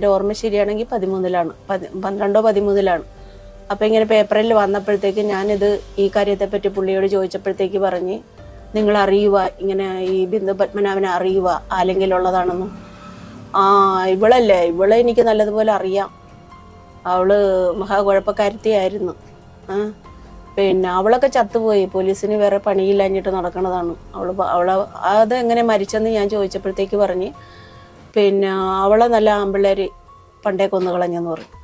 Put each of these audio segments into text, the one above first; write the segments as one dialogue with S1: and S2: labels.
S1: എന്റെ ഓർമ്മ ശരിയാണെങ്കിൽ പതിമൂന്നിലാണ്. പതി പന്ത്രണ്ടോ പതിമൂന്നിലാണ്. അപ്പം ഇങ്ങനെ പേപ്പറിൽ വന്നപ്പോഴത്തേക്ക് ഞാനിത് ഈ കാര്യത്തെപ്പറ്റി പുള്ളിയോട് ചോദിച്ചപ്പോഴത്തേക്ക് പറഞ്ഞ് നിങ്ങൾ അറിയുക ഇങ്ങനെ ഈ ബിന്ദു പത്മനാഭനെ അറിയുക ഉള്ളതാണെന്ന്. ആ ഇവളല്ലേ ഇവളെ എനിക്ക് നല്ലതുപോലെ അറിയാം. അവൾ മഹാകുഴപ്പക്കാരത്തിയായിരുന്നു. ആ പിന്നെ അവളൊക്കെ ചത്തുപോയി പോലീസിന് വേറെ പണിയില്ലാഞ്ഞിട്ട് നടക്കണതാണ്. അവൾ പ- അവളെ എങ്ങനെ മരിച്ചെന്ന് ഞാൻ ചോദിച്ചപ്പോഴത്തേക്ക് പറഞ്ഞ് പിന്നെ അവളെ നല്ല ആമ്പിള്ളേര് പണ്ടേ കൊന്നു കളഞ്ഞെന്ന് പറഞ്ഞു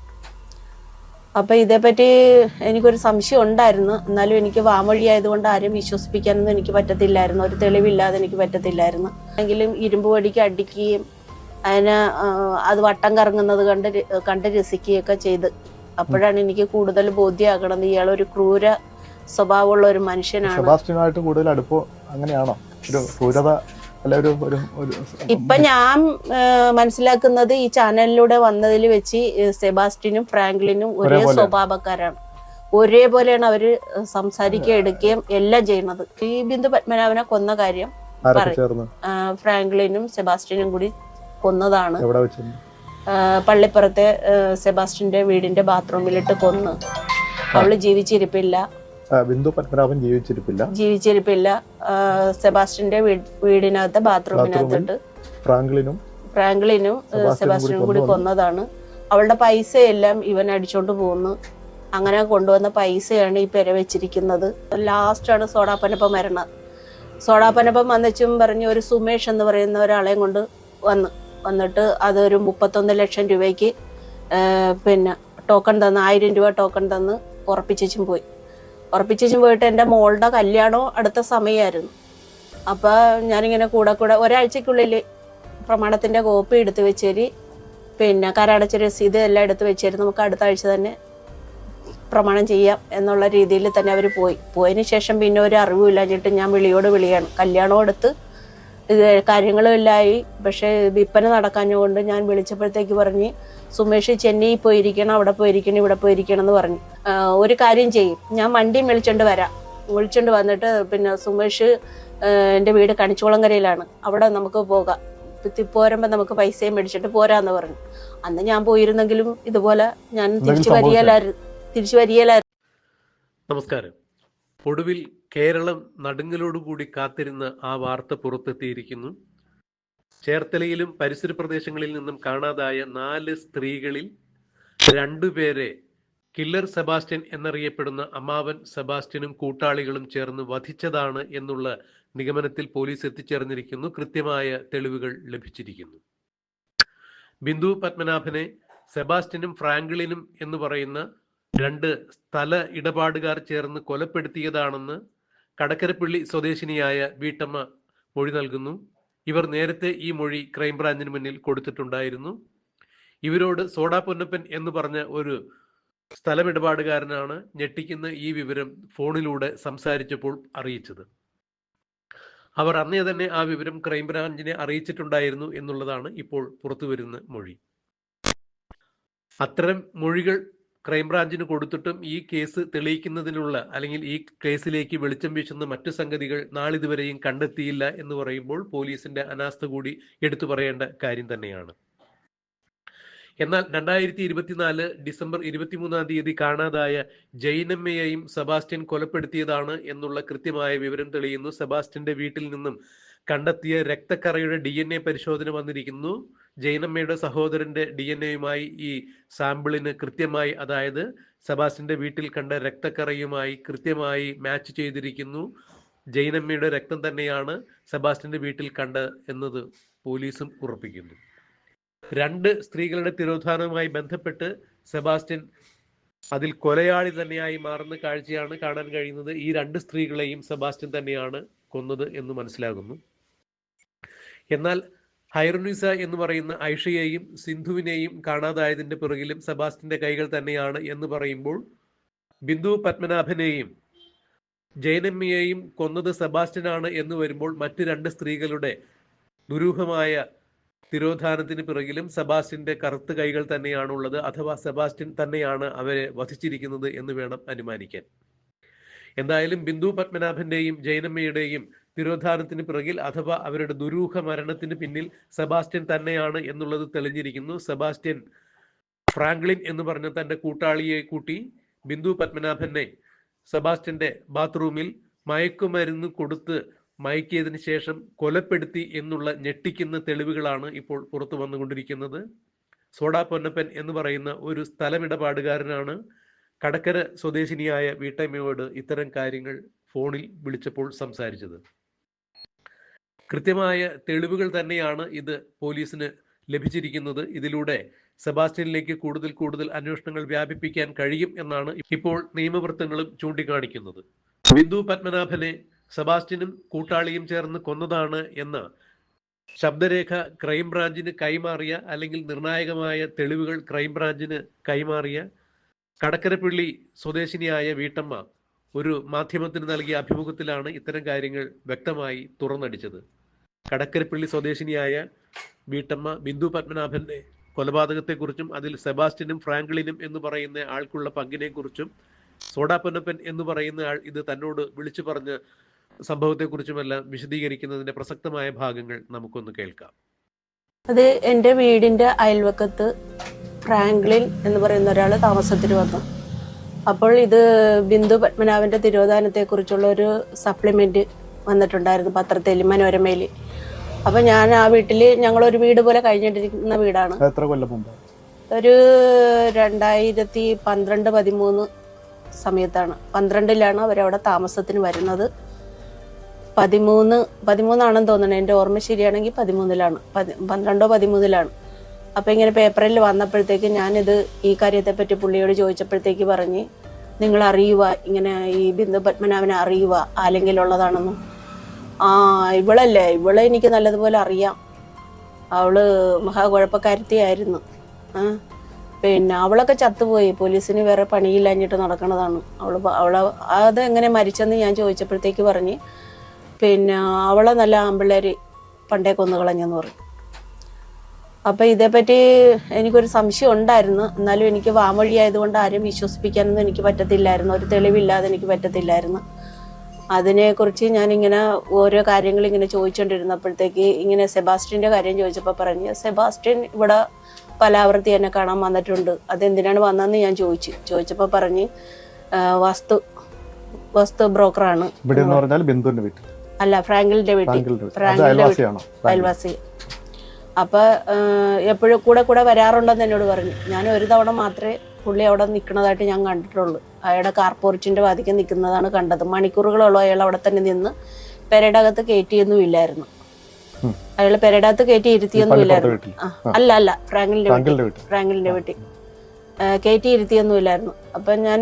S1: അപ്പൊ ഇതേപ്പറ്റി എനിക്കൊരു സംശയം ഉണ്ടായിരുന്നു. എന്നാലും എനിക്ക് വാമൊഴി ആയതുകൊണ്ട് ആരും വിശ്വസിപ്പിക്കാനൊന്നും എനിക്ക് പറ്റത്തില്ലായിരുന്നു. ഒരു തെളിവില്ലാതെ എനിക്ക് പറ്റത്തില്ലായിരുന്നു. എങ്കിലും ഇരുമ്പ് വടിക്ക് അടിക്കുകയും അതിനെ അത് വട്ടം കറങ്ങുന്നത് കണ്ട് കണ്ട് രസിക്കുകയൊക്കെ ചെയ്ത്. അപ്പോഴാണ് എനിക്ക് കൂടുതൽ ബോധ്യമാകണത്. ഇയാൾ ഒരു ക്രൂര സ്വഭാവമുള്ള ഒരു മനുഷ്യനാണ്.
S2: കൂടുതൽ അടുപ്പം അങ്ങനെയാണോ? ഒരു ക്രൂരത
S1: ഇപ്പൊ ഞാൻ മനസ്സിലാക്കുന്നത് ഈ ചാനലിലൂടെ വന്നതിൽ വെച്ച് സെബാസ്റ്റിനും ഫ്രാങ്ക്ലിനും ഒരേ. സ്വഭാവക്കാരാണ്. ഒരേപോലെയാണ് അവർ സംസാരിക്കുകയും എടുക്കുകയും എല്ലാം ചെയ്യുന്നത്. ഈ ബിന്ദു പത്മനാഭനെ കൊന്ന കാര്യം ഫ്രാങ്ക്ലിനും സെബാസ്റ്റിനും കൂടി കൊന്നതാണ്. പള്ളിപ്പുറത്തെ സെബാസ്റ്റിന്റെ വീടിന്റെ ബാത്റൂമിലിട്ട് കൊന്ന്. അവൾ ജീവിച്ചിരിപ്പില്ല.
S2: ബിന്ദു പത്മനാഭൻ ജീവിച്ചിരിപ്പില്ല.
S1: ജീവിച്ചിരിപ്പില്ല. സെബാസ്റ്റിന്റെ വീട് വീടിനകത്ത് ബാത്റൂമിനകത്തിട്ട്
S2: ഫ്രാങ്ക്ലിനും
S1: ഫ്രാങ്ക്ലിനും
S2: കൂടി
S1: കൂടി കൊന്നതാണ്. അവളുടെ പൈസയെല്ലാം ഇവൻ അടിച്ചോണ്ട് പോകുന്നു അങ്ങനെ കൊണ്ടുവന്ന പൈസയാണ് ഈ പെര വെച്ചിരിക്കുന്നത്. ലാസ്റ്റാണ് സോഡാപ്പനപ്പം മരണം. സോഡാപ്പനപ്പം വന്നച്ചും പറഞ്ഞ് ഒരു സുമേഷ് എന്ന് പറയുന്ന ഒരാളെയും കൊണ്ട് വന്ന്. വന്നിട്ട് അതൊരു മുപ്പത്തൊന്ന് ലക്ഷം രൂപയ്ക്ക് പിന്നെ ടോക്കൺ തന്ന് ആയിരം രൂപ ടോക്കൺ തന്ന് ഉറപ്പിച്ചും പോയി. ഉറപ്പിച്ചും പോയിട്ട് എന്റെ മോളുടെ കല്യാണം അടുത്ത സമയമായിരുന്നു. അപ്പോൾ ഞാനിങ്ങനെ കൂടെ കൂടെ ഒരാഴ്ചക്കുള്ളിൽ പ്രമാണത്തിന്റെ കോപ്പി എടുത്ത് വെച്ചേരി പിന്നെ കരടച്ച രസീത് എല്ലാം എടുത്ത് വെച്ചേരി നമുക്ക് അടുത്ത ആഴ്ച തന്നെ പ്രമാണം ചെയ്യാം എന്നുള്ള രീതിയിൽ തന്നെ അവർ പോയി. പോയതിന് ശേഷം പിന്നെ ഒരു അറിവില്ലാഞ്ഞിട്ട് ഞാൻ വിളിയോട് വിളിയാണ്. കല്യാണം എടുത്ത് ഇത് കാര്യങ്ങളും എല്ലായി പക്ഷേ വിൽപ്പന നടക്കാഞ്ഞുകൊണ്ട് ഞാൻ വിളിച്ചപ്പോഴത്തേക്ക് പറഞ്ഞ് സുമേഷ് ചെന്നൈ പോയിരിക്കണം അവിടെ പോയിരിക്കണം ഇവിടെ പോയിരിക്കണം എന്ന് പറഞ്ഞു. ഒരു കാര്യം ചെയ്യും. ഞാൻ വണ്ടിയും വിളിച്ചോണ്ട് വരാം. വിളിച്ചോണ്ട് വന്നിട്ട് പിന്നെ സുമേഷ് എന്റെ വീട് കണിച്ചുകുളങ്കരയിലാണ് അവിടെ നമുക്ക് പോകാം. പോരുമ്പോ നമുക്ക് പൈസയും മേടിച്ചിട്ട് പോരാന്ന് പറഞ്ഞു. അന്ന് ഞാൻ പോയിരുന്നെങ്കിലും ഇതുപോലെ ഞാൻ തിരിച്ചു
S2: സംഭവിച്ചോ?
S1: വരികയില്ലായിരുന്നു തിരിച്ചു വരികയില്ലായിരുന്നു
S3: നമസ്കാരം. ഒടുവിൽ കേരളം നടുങ്ങലോടുകൂടി കാത്തിരുന്ന ആ വാർത്ത പുറത്തെത്തിയിരിക്കുന്നു. ചേർത്തലയിലും പരിസര പ്രദേശങ്ങളിൽ നിന്നും കാണാതായ നാല് സ്ത്രീകളിൽ രണ്ടുപേരെ കില്ലർ സെബാസ്റ്റ്യൻ എന്നറിയപ്പെടുന്ന അമ്മാവൻ സെബാസ്റ്റ്യനും കൂട്ടാളികളും ചേർന്ന് വധിച്ചതാണ് എന്നുള്ള നിഗമനത്തിൽ പോലീസ് എത്തിച്ചേർന്നിരിക്കുന്നു. കൃത്യമായ തെളിവുകൾ ലഭിച്ചിരിക്കുന്നു. ബിന്ദു പത്മനാഭനെ സെബാസ്റ്റ്യനും ഫ്രാങ്ക്ലിനും എന്ന് പറയുന്ന രണ്ട് സ്ഥല ഇടപാടുകാർ ചേർന്ന് കൊലപ്പെടുത്തിയതാണെന്ന് കടക്കരപ്പള്ളി സ്വദേശിനിയായ വീട്ടമ്മ മൊഴി നൽകുന്നു. ഇവർ നേരത്തെ ഈ മൊഴി ക്രൈംബ്രാഞ്ചിന് മുന്നിൽ കൊടുത്തിട്ടുണ്ടായിരുന്നു. ഇവരോട് സോഡാ പൊന്നപ്പൻ എന്ന് പറഞ്ഞ ഒരു സ്ഥലമിടപാടുകാരനാണ് ഞെട്ടിക്കുന്ന ഈ വിവരം ഫോണിലൂടെ സംസാരിച്ചപ്പോൾ അറിയിച്ചത്. അവർ അന്നേ തന്നെ ആ വിവരം ക്രൈംബ്രാഞ്ചിനെ അറിയിച്ചിട്ടുണ്ടായിരുന്നു എന്നുള്ളതാണ് ഇപ്പോൾ പുറത്തുവരുന്ന മൊഴി. അത്തരം മൊഴികൾ ക്രൈംബ്രാഞ്ചിന് കൊടുത്തിട്ടും ഈ കേസ് തെളിയിക്കുന്നതിനുള്ള അല്ലെങ്കിൽ ഈ കേസിലേക്ക് വെളിച്ചം വീശുന്ന മറ്റു സംഗതികൾ നാളിതുവരെയും കണ്ടെത്തിയില്ല എന്ന് പറയുമ്പോൾ പോലീസിന്റെ അനാസ്ഥ കൂടി എടുത്തു പറയേണ്ട കാര്യം തന്നെയാണ്. എന്നാൽ രണ്ടായിരത്തി ഇരുപത്തിനാല് ഡിസംബർ ഇരുപത്തിമൂന്നാം തീയതി കാണാതായ ജൈനമ്മയെയും സെബാസ്റ്റ്യൻ കൊലപ്പെടുത്തിയതാണ് എന്നുള്ള കൃത്യമായ വിവരം തെളിയുന്നു. സെബാസ്റ്റ്യന്റെ വീട്ടിൽ നിന്നും കണ്ടെത്തിയ രക്തക്കറയുടെ ഡി എൻ എ പരിശോധന വന്നിരിക്കുന്നു. ജൈനമ്മയുടെ സഹോദരന്റെ ഡി എൻ എയുമായി ഈ സാമ്പിളിന് കൃത്യമായി അതായത് സെബാസ്റ്റ്യന്റെ വീട്ടിൽ കണ്ട രക്തക്കറയുമായി കൃത്യമായി മാച്ച് ചെയ്തിരിക്കുന്നു. ജൈനമ്മയുടെ രക്തം തന്നെയാണ് സെബാസ്റ്റ്യന്റെ വീട്ടിൽ കണ്ട എന്നത് പോലീസും ഉറപ്പിക്കുന്നു. രണ്ട് സ്ത്രീകളുടെ തിരോധാനവുമായി ബന്ധപ്പെട്ട് സെബാസ്റ്റ്യൻ അതിൽ കൊലയാളി തന്നെയായി മാറുന്ന കാഴ്ചയാണ് കാണാൻ കഴിയുന്നത്. ഈ രണ്ട് സ്ത്രീകളെയും സെബാസ്റ്റ്യൻ തന്നെയാണ് കൊന്നത് എന്ന് മനസ്സിലാകുന്നു. എന്നാൽ ഹൈറുനിസ എന്ന് പറയുന്ന ഐഷയെയും സിന്ധുവിനെയും കാണാതായതിന്റെ പിറകിലും സെബാസ്റ്റിന്റെ കൈകൾ തന്നെയാണ് എന്ന് പറയുമ്പോൾ ബിന്ദു പത്മനാഭനെയും ജയനമ്മയെയും കൊന്നത് സെബാസ്റ്റ്യനാണ് എന്ന് വരുമ്പോൾ മറ്റ് രണ്ട് സ്ത്രീകളുടെ ദുരൂഹമായ തിരോധാനത്തിന് പിറകിലും സെബാസ്റ്റിന്റെ കറുത്ത കൈകൾ തന്നെയാണുള്ളത് അഥവാ സെബാസ്റ്റിൻ തന്നെയാണ് അവരെ വധിച്ചിരിക്കുന്നത് എന്ന് വേണം അനുമാനിക്കാൻ. എന്തായാലും ബിന്ദു പത്മനാഭന്റെയും ജൈനമ്മയുടെയും തിരോധാനത്തിന് പിറകിൽ അഥവാ അവരുടെ ദുരൂഹ മരണത്തിന് പിന്നിൽ സെബാസ്റ്റ്യൻ തന്നെയാണ് എന്നുള്ളത് തെളിഞ്ഞിരിക്കുന്നു. സെബാസ്റ്റ്യൻ ഫ്രാങ്ക്ലിൻ എന്ന് പറഞ്ഞ തന്റെ കൂട്ടാളിയെ കൂട്ടി ബിന്ദു പത്മനാഭനെ സെബാസ്റ്റ്യന്റെ ബാത്റൂമിൽ മയക്കുമരുന്ന് കൊടുത്ത് മയക്കിയതിന് ശേഷം കൊലപ്പെടുത്തി എന്നുള്ള ഞെട്ടിക്കുന്ന തെളിവുകളാണ് ഇപ്പോൾ പുറത്തു വന്നുകൊണ്ടിരിക്കുന്നത്. സോഡാ പൊന്നപ്പൻ എന്ന് പറയുന്ന ഒരു സ്ഥലമിടപാടുകാരനാണ് കടക്കര സ്വദേശിനിയായ വീട്ടമ്മയോട് ഇത്തരം കാര്യങ്ങൾ ഫോണിൽ വിളിച്ചപ്പോൾ സംസാരിച്ചത്. കൃത്യമായ തെളിവുകൾ തന്നെയാണ് ഇത് പോലീസിന് ലഭിച്ചിരിക്കുന്നത്. ഇതിലൂടെ സെബാസ്റ്റ്യനിലേക്ക് കൂടുതൽ കൂടുതൽ അന്വേഷണങ്ങൾ വ്യാപിപ്പിക്കാൻ കഴിയും എന്നാണ് ഇപ്പോൾ നിയമവൃത്തങ്ങളും ചൂണ്ടിക്കാണിക്കുന്നത്. ബിന്ദു പത്മനാഭനെ സെബാസ്റ്റ്യനും കൂട്ടാളിയും ചേർന്ന് കൊന്നതാണ് എന്ന ശബ്ദരേഖ ക്രൈംബ്രാഞ്ചിന് കൈമാറിയ അല്ലെങ്കിൽ നിർണായകമായ തെളിവുകൾ ക്രൈംബ്രാഞ്ചിന് കൈമാറിയ കടക്കരപ്പള്ളി സ്വദേശിനിയായ വീട്ടമ്മ ഒരു മാധ്യമത്തിന് നൽകിയ അഭിമുഖത്തിലാണ് ഇത്തരം കാര്യങ്ങൾ വ്യക്തമായി തുറന്നടിച്ചത്. കടക്കരപ്പള്ളി സ്വദേശിനിയായ വീട്ടമ്മ ബിന്ദു പത്മനാഭന്റെ കൊലപാതകത്തെക്കുറിച്ചും അതിൽ സെബാസ്റ്റ്യനും ഫ്രാങ്ക്ലിനും എന്ന് പറയുന്ന ആൾക്കുള്ള പങ്കിനെക്കുറിച്ചും സോഡാ പൊന്നപ്പൻ എന്ന് പറയുന്ന ആൾ ഇത് തന്നോട് വിളിച്ചു പറഞ്ഞ സംഭവത്തെക്കുറിച്ചുമെല്ലാം വിശദീകരിക്കുന്നതിന്റെ പ്രസക്തമായ ഭാഗങ്ങൾ നമുക്കൊന്ന് കേൾക്കാം.
S1: അത് എന്റെ വീടിന്റെ അയൽവക്കത്ത് ഫ്രാങ്ക്ലിൻ എന്ന് പറയുന്ന ഒരാൾ താമസത്തിന് വന്നു. അപ്പോൾ ഇത് ബിന്ദു പത്മനാഭന്റെ തിരോധാനത്തെക്കുറിച്ചുള്ള ഒരു സപ്ലിമെന്റ് വന്നിട്ടുണ്ടായിരുന്നു പത്രത്തിൽ മനോരമയിൽ. അപ്പം ഞാൻ ആ വീട്ടിൽ ഞങ്ങളൊരു വീട് പോലെ കഴിഞ്ഞിട്ടിരിക്കുന്ന വീടാണ്.
S2: എത്ര കൊല്ലം മുമ്പ്?
S1: ഒരു രണ്ടായിരത്തി പന്ത്രണ്ട് പതിമൂന്ന് സമയത്താണ്. പന്ത്രണ്ടിലാണ് അവരവിടെ താമസത്തിന് വരുന്നത്. പതിമൂന്ന് പതിമൂന്നാണെന്ന് തോന്നുന്നത് എന്റെ ഓർമ്മ ശരിയാണെങ്കിൽ പതിമൂന്നിലാണ്. പതി പന്ത്രണ്ടോ പതിമൂന്നിലാണ്. അപ്പോൾ ഇങ്ങനെ പേപ്പറിൽ വന്നപ്പോഴത്തേക്ക് ഞാനിത് ഈ കാര്യത്തെപ്പറ്റി പുള്ളിയോട് ചോദിച്ചപ്പോഴത്തേക്ക് പറഞ്ഞ് നിങ്ങൾ അറിയുക ഇങ്ങനെ ഈ ബിന്ദു പത്മനാഭനെ അറിയുക ആലെങ്കിലുള്ളതാണെന്നും ആ ഇവളല്ലേ. ഇവളെ എനിക്ക് നല്ലതുപോലെ അറിയാം. അവൾ മഹാകുഴപ്പക്കാരത്തിയായിരുന്നു. ആ പിന്നെ അവളൊക്കെ ചത്തുപോയി. പോലീസിന് വേറെ പണിയില്ലാഞ്ഞിട്ട് നടക്കണതാണ്. അവൾ പ- അവളെ അത് എങ്ങനെ മരിച്ചെന്ന് ഞാൻ ചോദിച്ചപ്പോഴത്തേക്ക് പറഞ്ഞ് പിന്നെ അവളെ നല്ല ആമ്പിള്ളേര് പണ്ടേ കൊന്നു കളഞ്ഞെന്ന് പറഞ്ഞു അപ്പൊ ഇതേപ്പറ്റി എനിക്കൊരു സംശയം ഉണ്ടായിരുന്നു. എന്നാലും എനിക്ക് വാമൊഴി ആയതുകൊണ്ട് ആരും വിശ്വസിപ്പിക്കാനൊന്നും എനിക്ക് പറ്റത്തില്ലായിരുന്നു. ഒരു തെളിവില്ലാതെ എനിക്ക് പറ്റത്തില്ലായിരുന്നു. അതിനെക്കുറിച്ച് ഞാനിങ്ങനെ ഓരോ കാര്യങ്ങൾ ഇങ്ങനെ ചോദിച്ചുകൊണ്ടിരുന്നപ്പോഴത്തേക്ക് ഇങ്ങനെ സെബാസ്റ്റ്യന്റെ കാര്യം ചോദിച്ചപ്പോൾ പറഞ്ഞു സെബാസ്റ്റ്യൻ ഇവിടെ പലാവർത്തി എന്നെ കാണാൻ വന്നിട്ടുണ്ട്. അതെന്തിനാണ് വന്നതെന്ന് ഞാൻ ചോദിച്ചു. ചോദിച്ചപ്പോൾ പറഞ്ഞ് "ആ, വസ്തു വസ്തു ബ്രോക്കറാണ്.
S2: ഇവിടെ എന്ന് പറഞ്ഞാൽ ബിന്ദുവിന്റെ വീട്ടിൽ.
S1: അല്ല ഫ്രാങ്കിളിന്റെ വീട്ടിൽ.
S2: ഫ്രാങ്കിൾ.
S1: അയൽവാസി. അപ്പൊ എപ്പോഴും കൂടെ കൂടെ വരാറുണ്ടെന്ന് എന്നോട് പറഞ്ഞു. ഞാൻ ഒരു തവണ മാത്രമേ പുള്ളി അവിടെ നിൽക്കുന്നതായിട്ട് ഞാൻ കണ്ടിട്ടുള്ളൂ. അയാളുടെ കാർപോറിച്ചിന്റെ വാതിക്ക് നിൽക്കുന്നതാണ് കണ്ടത്. മണിക്കൂറുകളോളം അയാൾ അവിടെ തന്നെ നിന്ന് പെരയുടെ അകത്ത് കയറ്റിയൊന്നും ഇല്ലായിരുന്നു. അയാൾ പെരയുടെ അകത്ത് കയറ്റി ഇരുത്തിയൊന്നും ഇല്ലായിരുന്നു. അല്ല അല്ല ഫ്രാങ്കിളിന്റെ വീട്ടിൽ.
S2: ഫ്രാങ്കിലിന്റെ വെട്ടി
S1: ഫ്രാങ്കിളിന്റെ വീട്ടിൽ. കയറ്റി ഇരുത്തിയൊന്നും ഇല്ലായിരുന്നു. അപ്പൊ ഞാൻ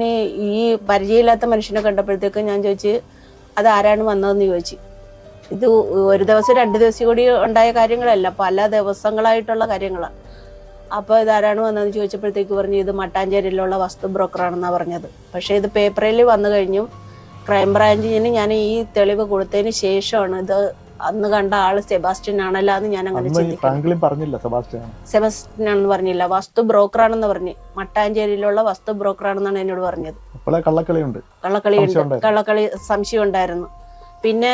S1: ഈ പരിചയമില്ലാത്ത മനുഷ്യനെ കണ്ടപ്പോഴത്തേക്ക് ഞാൻ ചോദിച്ച് അത് ആരാണ് വന്നതെന്ന് ചോദിച്ചു. ഇത് ഒരു ദിവസം രണ്ട് ദിവസം കൂടി ഉണ്ടായ കാര്യങ്ങളല്ല പല ദിവസങ്ങളായിട്ടുള്ള കാര്യങ്ങളാണ് അപ്പോൾ ഇതാരാണ് വന്നതെന്ന് ചോദിച്ചപ്പോഴത്തേക്ക് പറഞ്ഞു ഇത് മട്ടാഞ്ചേരിയിലുള്ള വസ്തു ബ്രോക്കറാണെന്നാണ് പറഞ്ഞത്. പക്ഷേ ഇത് പേപ്പറിൽ വന്നു കഴിഞ്ഞു. ക്രൈംബ്രാഞ്ചിന് ഞാൻ ഈ തെളിവ് കൊടുത്തതിന് ശേഷമാണ് ഇത് അന്ന് കണ്ട ആൾ സെബാസ്റ്റ്യൻ ആണല്ലോ എന്ന് ഞാൻ അങ്ങനെ
S2: പറഞ്ഞില്ല സെബാസ്റ്റ്യൻ.
S1: ആണെന്ന് പറഞ്ഞില്ല. വസ്തു ബ്രോക്കർ ആണെന്ന് പറഞ്ഞു. മട്ടാഞ്ചേരിയിലുള്ള വസ്തു ബ്രോക്കർ ആണെന്നാണ് എന്നോട് പറഞ്ഞത്.
S2: അപ്പോഴേ കള്ളക്കളിയുണ്ട്.
S1: കള്ളക്കളി
S2: സംശയം
S1: ഉണ്ട്
S2: ഉണ്ടായിരുന്നു.
S1: കള്ളക്കളി സംശയം ഉണ്ടായിരുന്നു. പിന്നെ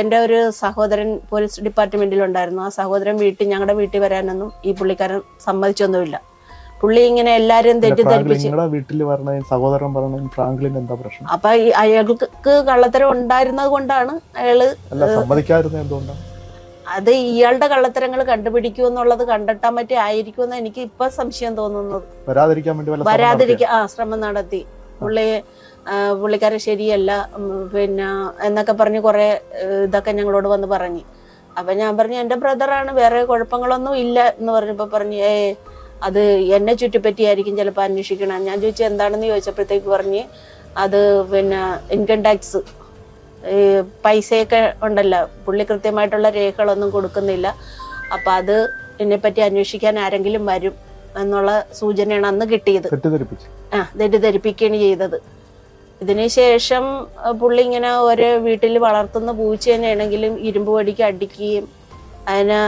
S1: എന്റെ ഒരു സഹോദരൻ പോലീസ് ഡിപ്പാർട്ട്മെന്റിലുണ്ടായിരുന്നു. ആ സഹോദരൻ വീട്ടിൽ ഞങ്ങളുടെ വീട്ടിൽ വരാനൊന്നും ഈ പുള്ളിക്കാരൻ സമ്മതിച്ചൊന്നുമില്ല. പുള്ളി ഇങ്ങനെ എല്ലാരും തെറ്റിദ്ധരിപ്പിച്ച്
S2: വീട്ടിൽ പറഞ്ഞ സഹോദരൻ പറഞ്ഞ ഫ്രാങ്ക്ലിൻ എന്താ പ്രശ്നം?
S1: അപ്പൊ അയാൾക്ക് കള്ളത്തരം ഉണ്ടായിരുന്നത് കൊണ്ടാണ്
S2: അയാൾ
S1: അത് ഇയാളുടെ കള്ളത്തരങ്ങൾ കണ്ടുപിടിക്കൂ എന്നുള്ളത് കണ്ടെത്താൻ പറ്റി ആയിരിക്കുമെന്ന് എനിക്ക് ഇപ്പൊ സംശയം തോന്നുന്നത്.
S2: വരാതിരിക്കാൻ വേണ്ടി
S1: വരാതിരിക്കാൻ ആ ശ്രമം നടത്തി. പുള്ളി പുള്ളിക്കാരെ പുള്ളിക്കാരൻ ശരിയല്ല പിന്നെ എന്നൊക്കെ പറഞ്ഞ് കുറെ ഇതൊക്കെ ഞങ്ങളോട് വന്ന് പറഞ്ഞു. അപ്പൊ ഞാൻ പറഞ്ഞു എന്റെ ബ്രദറാണ് വേറെ കുഴപ്പങ്ങളൊന്നും ഇല്ല എന്ന് പറഞ്ഞപ്പോ പറഞ്ഞു ഏ അത് എന്നെ ചുറ്റിപ്പറ്റിയായിരിക്കും ചിലപ്പോൾ അന്വേഷിക്കണം. ഞാൻ ചോദിച്ചാൽ എന്താണെന്ന് ചോദിച്ചപ്പോഴത്തേക്ക് പറഞ്ഞ് അത് പിന്നെ ഇൻകം ടാക്സ് ഈ പൈസയൊക്കെ ഉണ്ടല്ലോ. പുള്ളി കൃത്യമായിട്ടുള്ള രേഖകളൊന്നും കൊടുക്കുന്നില്ല. അപ്പം അത് എന്നെപ്പറ്റി അന്വേഷിക്കാൻ ആരെങ്കിലും വരും എന്നുള്ള സൂചനയാണ് അന്ന് കിട്ടിയത്. ആ തെറ്റിദ്ധരിപ്പിക്കുകയാണ് ചെയ്തത്. ഇതിന് ശേഷം ആ, പുള്ളി ഇങ്ങനെ ഒരു വീട്ടിൽ വളർത്തുന്ന പൂച്ചേനെയാണെങ്കിലും ഇരുമ്പ് വടിക്ക് അടിക്കുകയും അതിന്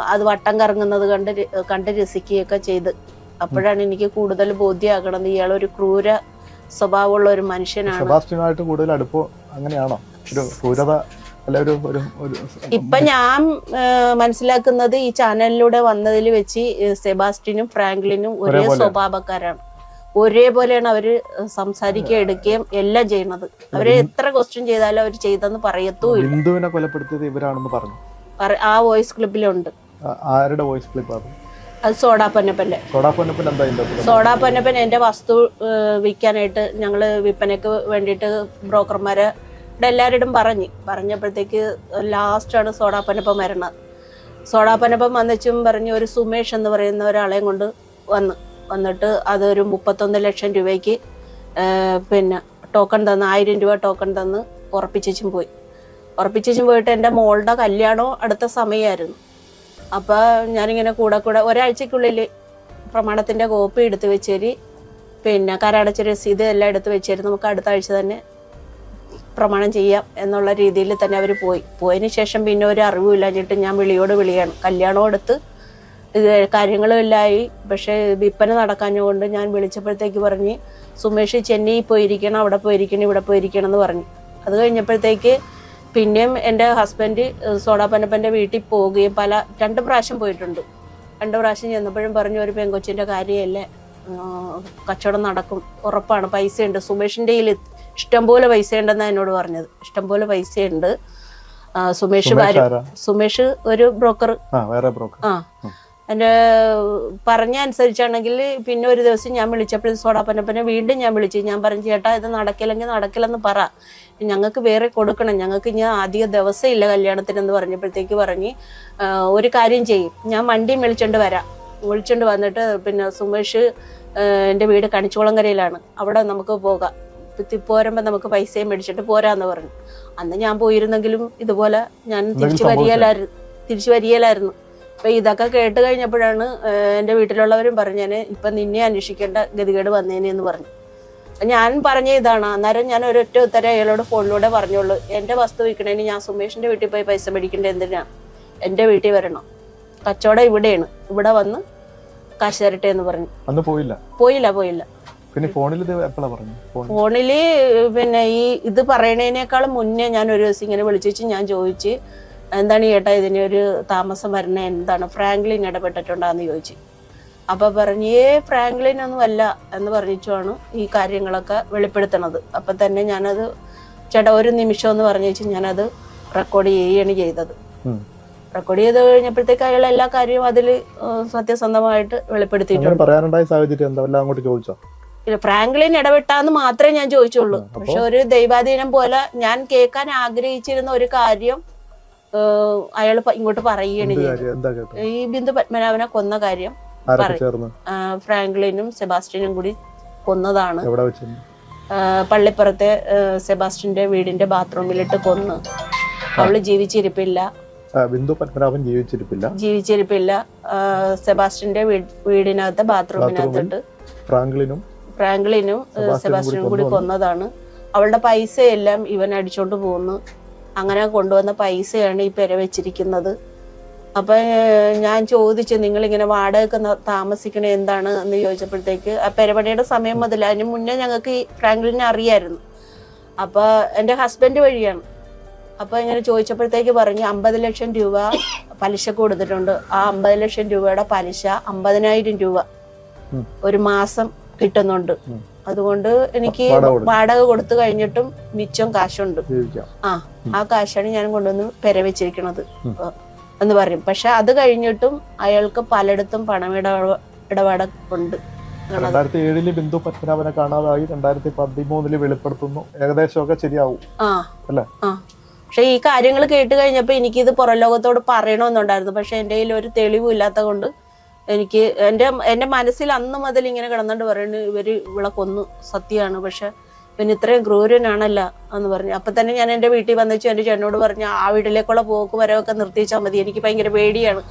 S1: അത് വട്ടം കറങ്ങുന്നത് കണ്ട് കണ്ട് രസിക്കുകയൊക്കെ ചെയ്ത്. അപ്പോഴാണ് എനിക്ക് കൂടുതൽ ബോധ്യമാകണത്. ഇയാൾ ഒരു ക്രൂര സ്വഭാവമുള്ള ഒരു മനുഷ്യനാണ്.
S2: കൂടുതൽ അടുപ്പം അങ്ങനെയാണോ? ഒരു ക്രൂരത
S1: ഇപ്പൊ ഞാൻ മനസ്സിലാക്കുന്നത് ഈ ചാനലിലൂടെ വന്നതിൽ വെച്ച് സെബാസ്റ്റിനും ഫ്രാങ്ക്ലിനും ഒരേ. സ്വഭാവക്കാരാണ്. ഒരേപോലെയാണ് അവർ സംസാരിക്കുകയും എടുക്കുകയും എല്ലാം ചെയ്യുന്നത്. അവർ എത്ര ക്വസ്റ്റ്യൻ ചെയ്താലും അവർ ചെയ്തെന്ന് പറയത്തൂ
S2: ബിന്ദുവിനെ കൊലപ്പെടുത്തിയത് ഇവരാണെന്ന് പറഞ്ഞു.
S1: പറ- ആ വോയിസ് ക്ലിപ്പിലുണ്ട്
S2: ആരുടെ വോയിസ് ക്ലിപ്പ് അത്?
S1: സോഡാ പൊന്നപ്പന്റെ? സോഡാ പൊന്നപ്പൻ എന്റെ വസ്തു വിൽക്കാനായിട്ട് ഞങ്ങൾ വിൽപ്പനയ്ക്ക് വേണ്ടിയിട്ട് ബ്രോക്കർമാരെ എല്ലാവരോടും പറഞ്ഞ്. പറഞ്ഞപ്പോഴത്തേക്ക് ലാസ്റ്റാണ് സോഡാ പൊന്നപ്പൻ വരണത് സോഡാ പൊന്നപ്പൻ വന്നിച്ചും പറഞ്ഞ് ഒരു സുമേഷ് എന്ന് പറയുന്ന ഒരാളെയും കൊണ്ട് വന്ന്. വന്നിട്ട് അതൊരു മുപ്പത്തൊന്ന് ലക്ഷം രൂപയ്ക്ക് പിന്നെ ടോക്കൺ തന്ന് ആയിരം രൂപ ടോക്കൺ തന്ന് ഉറപ്പിച്ചും പോയി. ഉറപ്പിച്ചും പോയിട്ട് എന്റെ മോളുടെ കല്യാണോ അടുത്ത സമയമായിരുന്നു. അപ്പോൾ ഞാനിങ്ങനെ കൂടെ കൂടെ ഒരാഴ്ചക്കുള്ളിൽ പ്രമാണത്തിന്റെ കോപ്പി എടുത്ത് വെച്ചേരി പിന്നെ കരടച്ച രസീത് എല്ലാം എടുത്ത് വെച്ചേരി നമുക്ക് അടുത്ത ആഴ്ച തന്നെ പ്രമാണം ചെയ്യാം എന്നുള്ള രീതിയിൽ തന്നെ അവർ പോയി. പോയതിന് ശേഷം പിന്നെ ഒരു അറിവില്ലാഞ്ഞിട്ട് ഞാൻ വിളിയോട് വിളിയാണ്. കല്യാണം എടുത്ത് ഇത് കാര്യങ്ങളും എല്ലായി പക്ഷേ വിൽപ്പന നടക്കാഞ്ഞുകൊണ്ട് ഞാൻ വിളിച്ചപ്പോഴത്തേക്ക് പറഞ്ഞ് സുമേഷ് ചെന്നൈ പോയിരിക്കണം അവിടെ പോയിരിക്കണം ഇവിടെ പോയിരിക്കണം എന്ന് പറഞ്ഞു. അത് കഴിഞ്ഞപ്പോഴത്തേക്ക് പിന്നെയും എന്റെ ഹസ്ബൻഡ് സോഡാപ്പനപ്പന്റെ വീട്ടിൽ പോവുകയും പല രണ്ട് പ്രാവശ്യം പോയിട്ടുണ്ട്. രണ്ട് പ്രാവശ്യം ചെന്നപ്പോഴും പറഞ്ഞു ഒരു പെങ്കൊച്ചിന്റെ കാര്യമല്ലേ? കച്ചവടം നടക്കും. ഉറപ്പാണ്. പൈസയുണ്ട്. സുമേഷിന്റെ കയ്യിൽ ഇഷ്ടംപോലെ പൈസയുണ്ടെന്നാണ് എന്നോട് പറഞ്ഞത്. ഇഷ്ടംപോലെ പൈസയുണ്ട്. സുമേഷ് ഭാര്യ സുമേഷ് ഒരു ബ്രോക്കർ
S2: ആ
S1: എന്റെ പറഞ്ഞ അനുസരിച്ചാണെങ്കിൽ പിന്നെ ഒരു ദിവസം ഞാൻ വിളിച്ചപ്പോൾ സോഡാപ്പനപ്പനെ വീണ്ടും ഞാൻ വിളിച്ചു. ഞാൻ പറഞ്ഞു ചേട്ടാ ഇത് നടക്കില്ലെങ്കിൽ നടക്കില്ലെന്ന് പറ. ഞങ്ങൾക്ക് വേറെ കൊടുക്കണം. ഞങ്ങൾക്ക് ഇനി അധിക ദിവസം ഇല്ല കല്യാണത്തിനെന്ന് പറഞ്ഞപ്പോഴത്തേക്ക് പറഞ്ഞ് "ആ, ഒരു കാര്യം ചെയ്യും. ഞാൻ വണ്ടിയും വിളിച്ചോണ്ട് വരാം. വിളിച്ചോണ്ട് വന്നിട്ട് പിന്നെ സുമേഷ് എന്റെ വീട് കണിച്ചോളങ്കരയിലാണ് അവിടെ നമുക്ക് പോകാം. പോരുമ്പോ പോരുമ്പോൾ നമുക്ക് പൈസയും മേടിച്ചിട്ട് പോരാന്ന് പറഞ്ഞു. അന്ന് ഞാൻ പോയിരുന്നെങ്കിലും ഇതുപോലെ ഞാൻ തിരിച്ചു
S2: വരിയലായിരുന്നു
S1: വരികയിലായിരുന്നു തിരിച്ചു വരികയിലായിരുന്നു അപ്പൊ ഇതൊക്കെ കേട്ട് കഴിഞ്ഞപ്പോഴാണ് എന്റെ എന്റെ വീട്ടിലുള്ളവരും പറഞ്ഞേനെ ഇപ്പൊ നിന്നെ അന്വേഷിക്കേണ്ട ഗതികേട് വന്നേനെ എന്ന് പറഞ്ഞു. അപ്പൊ ഞാൻ പറഞ്ഞ ഇതാണ് അന്നേരം ഞാൻ ഒരൊറ്റ ഉത്തരം അയാളോട് ഫോണിലൂടെ പറഞ്ഞോളൂ എന്റെ വസ്തു വിൽക്കണേന് ഞാൻ സുമേഷിന്റെ വീട്ടിൽ പോയി പൈസ മേടിക്കേണ്ട എന്തിനാ? എന്റെ വീട്ടിൽ വരണം. കച്ചവടം ഇവിടെയാണ്. ഇവിടെ വന്ന് കാശ് തരട്ടെ എന്ന് പറഞ്ഞു.
S2: അന്ന് പോയില്ല?
S1: പോയില്ല പോയില്ല.
S2: പിന്നെ ഫോണിൽ പറഞ്ഞു
S1: പിന്നെ ഈ ഇത് പറയണേനേക്കാളും മുന്നേ ഞാൻ ഒരു ദിവസം ഇങ്ങനെ വിളിച്ചു ഞാൻ ചോദിച്ച് എന്താണ് ചേട്ടാ ഇതിനൊരു താമസം വരണേ? എന്താണ് ഫ്രാങ്ക്ലിൻ ഇടപെട്ടിട്ടുണ്ടാന്ന് ചോദിച്ചു. അപ്പൊ പറഞ്ഞു ഏ ഫ്രാങ്ക്ലിൻ ഒന്നും അല്ല എന്ന് പറഞ്ഞിട്ടാണ് ഈ കാര്യങ്ങളൊക്കെ വെളിപ്പെടുത്തണത്. അപ്പൊ തന്നെ ഞാനത് ചേട്ടാ ഒരു നിമിഷം എന്ന് പറഞ്ഞു ഞാനത് റെക്കോർഡ് ചെയ്യുകയാണ് ചെയ്തത്. റെക്കോർഡ് ചെയ്ത് കഴിഞ്ഞപ്പോഴത്തേക്ക് അയാൾ എല്ലാ കാര്യവും അതിൽ സത്യസന്ധമായിട്ട് വെളിപ്പെടുത്തിയിട്ടുണ്ട്.
S2: അങ്ങനെ പറയാനുണ്ടായ സാഹചര്യം എന്താ? എല്ലാം അങ്ങോട്ട് ചോദിച്ചോ?
S1: ഇല്ല, ഫ്രാങ്ക്ലിൻ ഇടപെട്ടാന്ന് മാത്രമേ ഞാൻ ചോദിച്ചുള്ളൂ. പക്ഷെ ഒരു ദൈവാധീനം പോലെ ഞാൻ കേൾക്കാൻ ആഗ്രഹിച്ചിരുന്ന ഒരു കാര്യം അയാൾ ഇങ്ങോട്ട് പറയുകയാണ് ഈ ബിന്ദു പത്മനാഭനെ കൊന്ന കാര്യം. ഫ്രാങ്ക്ലിനും സെബാസ്റ്റ്യനും കൂടി കൊന്നതാണ്. പള്ളിപ്പുറത്തെ സെബാസ്റ്റ്യന്റെ വീടിന്റെ ബാത്റൂമിലിട്ട് കൊന്ന്. അവൾ ജീവിച്ചിരിപ്പില്ല.
S2: ബിന്ദു പത്മനാഭൻ ജീവിച്ചിരിപ്പില്ല.
S1: ജീവിച്ചിരിപ്പില്ല. സെബാസ്റ്റ്യന്റെ വീട് വീടിനകത്ത് ബാത്റൂമിനകത്തിട്ട്
S2: ഫ്രാങ്ക്ലിനും
S1: ഫ്രാങ്ക്ലിനും
S2: സെബാസ്റ്റ്യനും
S1: കൂടി കൊന്നതാണ്. അവളുടെ പൈസയെല്ലാം ഇവൻ അടിച്ചോണ്ട് പോകുന്നു അങ്ങനെ കൊണ്ടുവന്ന പൈസയാണ് ഈ പെര വെച്ചിരിക്കുന്നത്. അപ്പൊ ഞാൻ ചോദിച്ചു നിങ്ങൾ ഇങ്ങനെ വാടക താമസിക്കണ എന്താണ്? എന്ന് ചോദിച്ചപ്പോഴത്തേക്ക് ആ പെരപണിയുടെ സമയം മുതൽ അതിന് മുന്നേ ഞങ്ങൾക്ക് ഈ ഫ്രാങ്ക്ലിനെ അറിയായിരുന്നു. അപ്പൊ എന്റെ ഹസ്ബൻഡ് വഴിയാണ്. അപ്പൊ ഇങ്ങനെ ചോദിച്ചപ്പോഴത്തേക്ക് പറഞ്ഞു അമ്പത് ലക്ഷം രൂപ പലിശ കൊടുത്തിട്ടുണ്ട്. ആ അമ്പത് ലക്ഷം രൂപയുടെ പലിശ അമ്പതിനായിരം രൂപ ഒരു മാസം കിട്ടുന്നുണ്ട്. അതുകൊണ്ട് എനിക്ക്
S2: വാടക കൊടുത്തു.
S1: കഴിഞ്ഞിട്ടും മിച്ചം കാശുണ്ട്. ആ ആ കാശാണ് ഞാൻ കൊണ്ടുവന്ന് പെര വെച്ചിരിക്കണത് എന്ന് പറയും. പക്ഷെ അത് കഴിഞ്ഞിട്ടും അയാൾക്ക് പലയിടത്തും പണമിട ഇടപാടുണ്ട് ഉണ്ട്.
S2: രണ്ടായിരത്തി ഏഴിൽ ബിന്ദു പത്മനാഭനെ കാണാതായി. രണ്ടായിരത്തി പതിമൂന്നിൽ വെളിപ്പെടുത്തുന്നു. ഏകദേശമൊക്കെ ശരിയാവും.
S1: ആ
S2: അല്ലേ?
S1: ആ. പക്ഷെ ഈ കാര്യങ്ങൾ കേട്ട് കഴിഞ്ഞപ്പോൾ എനിക്കിത് പുറം ലോകത്തോട് പറയണമെന്നുണ്ടായിരുന്നു. പക്ഷെ എന്റെ കയ്യിൽ ഒരു തെളിവും ഇല്ലാത്ത കൊണ്ട് എനിക്ക് എന്റെ എന്റെ മനസ്സിൽ അന്ന് മുതൽ ഇങ്ങനെ കിടന്നുകൊണ്ട് പറയുന്നു ഇവർ ഇവിടെ കൊന്നു സത്യമാണ് പക്ഷെ പിന്നെ ഇത്രയും ക്രൂരനാണല്ല എന്ന് പറഞ്ഞു. അപ്പം തന്നെ ഞാൻ എന്റെ വീട്ടിൽ വന്നു വെച്ചു എന്റെ ചേട്ടനോട് പറഞ്ഞു ആ വീട്ടിലേക്കുള്ള പോക്ക് വരവൊക്കെ നിർത്തിച്ചാൽ മതി. എനിക്ക് ഭയങ്കര പേടിയാണ്.